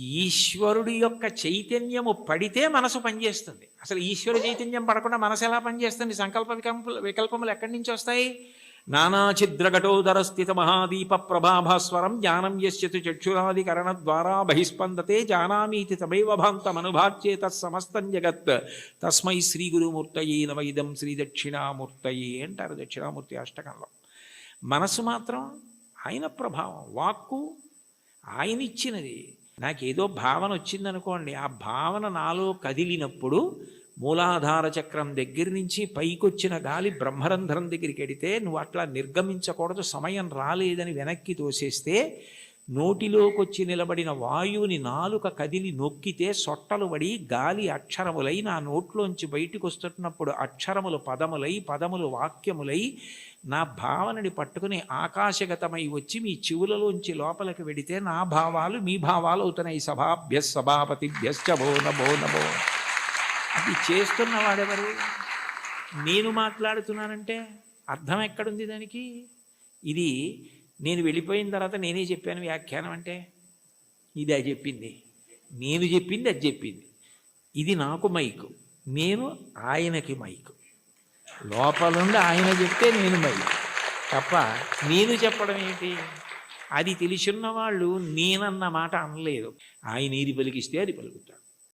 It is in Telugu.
ఈశ్వరుడి యొక్క చైతన్యము పడితే మనసు పనిచేస్తుంది. అసలు ఈశ్వర చైతన్యం పడకుండా మనసు ఎలా పనిచేస్తుంది? సంకల్ప వికల్ప వికల్పములు ఎక్కడి నుంచి వస్తాయి? నానాఛిద్రఘటోదర స్థిత మహాదీప ప్రభాభాస్వరం జ్ఞానం యశ్చతు చక్షురాదికరణ ద్వారా బహిస్పందతే జానామీతి తమైవ భాంతమనుభాచ్యేత సమస్తం జగత్. తస్మై శ్రీ గురుమూర్తయే నవైదం శ్రీ దక్షిణామూర్తయే అంటారు దక్షిణామూర్తి అష్టకంలో. మనసు మాత్రం ఆయన ప్రభావం వాక్కు ఆయన ఇచ్చినది నాకేదో భావన వచ్చిందనుకోండి ఆ భావన నాలో కదిలినప్పుడు మూలాధార చక్రం దగ్గర నుంచి పైకొచ్చిన గాలి బ్రహ్మరంధ్రం దగ్గరికి వెడితే నువ్వు అట్లా నిర్గమించకూడదు సమయం రాలేదని వెనక్కి తోసేస్తే నోటిలోకొచ్చి నిలబడిన వాయువుని నాలుక కదిలి నొక్కితే సొట్టలు పడి గాలి అక్షరములై నా నోట్లోంచి బయటికి వస్తున్నప్పుడు అక్షరములు పదములై పదములు వాక్యములై నా భావనని పట్టుకుని ఆకాశగతమై వచ్చి మీ చెవులలోంచి లోపలికి వెడితే నా భావాలు మీ భావాలు అవుతున్నాయి సభాభ్య సభాపతిభ్యశ్చ భో నభో నభో అది చేస్తున్నవాడెవరు? నేను మాట్లాడుతున్నానంటే అర్థం ఎక్కడుంది దానికి? ఇది నేను వెళ్ళిపోయిన తర్వాత నేనే చెప్పాను వ్యాఖ్యానం అంటే ఇది అది చెప్పింది. నేను చెప్పింది అది చెప్పింది. ఇది నాకు మైకు. నేను ఆయనకి మైకు. లోపలుండి ఆయన చెప్తే నేను మైకు. తప్ప నేను చెప్పడం ఏంటి? అది తెలిసిన వాళ్ళు నేనన్న మాట అనలేదు. ఆయన ఏది పలికిస్తే అది పలుకుతాడు.